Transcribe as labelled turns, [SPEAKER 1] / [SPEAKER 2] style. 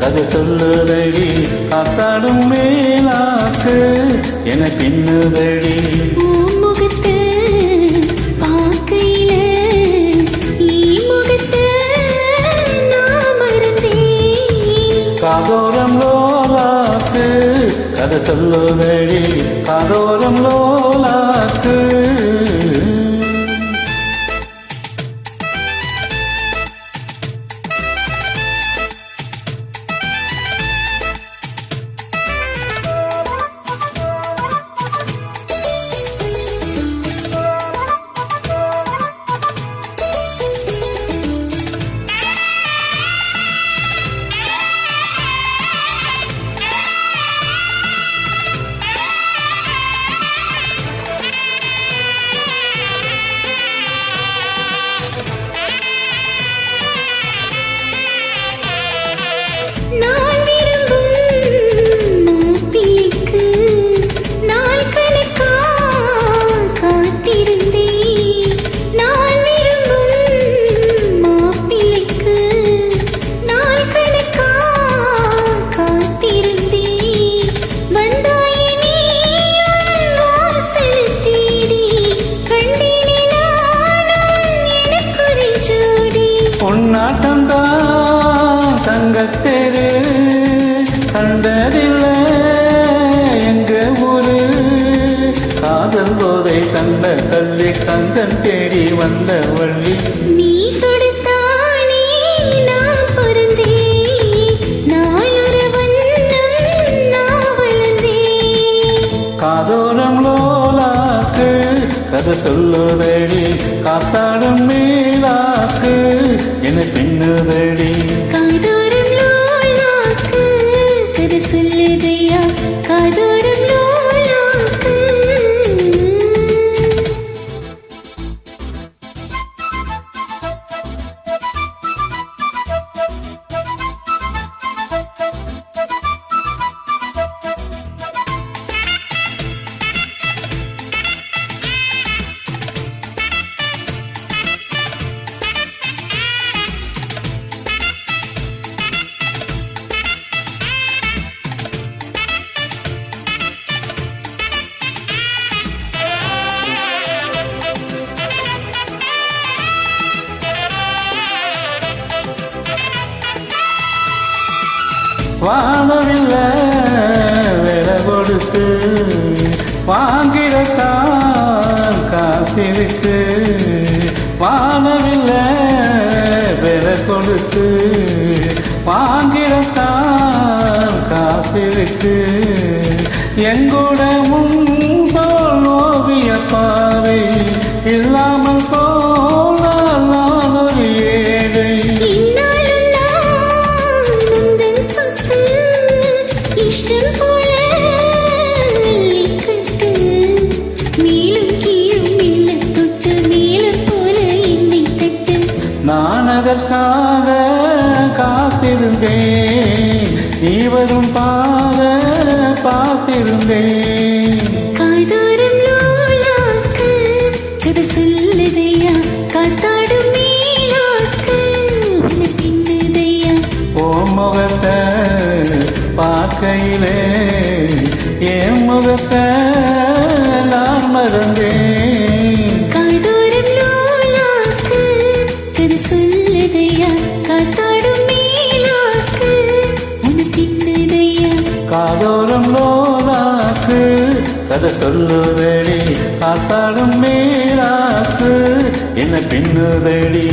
[SPEAKER 1] கதை சொல்லுதடி காத்தாடும் மேலாக்கு. என பின்னுதடி காதோரம் லோலாக்கு. கதை சொல்லுதடி காதோரம் லோலாக்கு. பொன்னாட்டம்தான் தங்கத்தேரு கண்டதில்லை எங்க ஊரு. காதல் போதை தந்த கல்வி கந்தன் தேடி வந்த வள்ளி.
[SPEAKER 2] நீ
[SPEAKER 1] காதோரம் லோலாக்கு கதை சொல்லுதடி காத்தாடும் மேலாக்கு. என பின்னதடி. வாழவில்லை விலை கொடுத்து. வாங்கிடத்தான் காசிருக்கு வாழவில்லை விலை கொடுத்து. வாங்கிடத்தான் காசிருக்கு எங்கூட முன்போ அதற்காக காத்திருந்தேன். நீ வரும் பாத பார்த்திருந்தேன்.
[SPEAKER 2] காதோரம் லோலாக்கு கதை சொல்லுதையா? காத்தாடும் உன்னை பின்னுதையா?
[SPEAKER 1] ஓ முகத்தை பார்க்கையிலே என் முகத்தை நான் மறந்தேன்.
[SPEAKER 2] கதை
[SPEAKER 1] சொல்லுதடி பார்த்தாலும் மேலாக்கு. என்ன பின்னுதடி?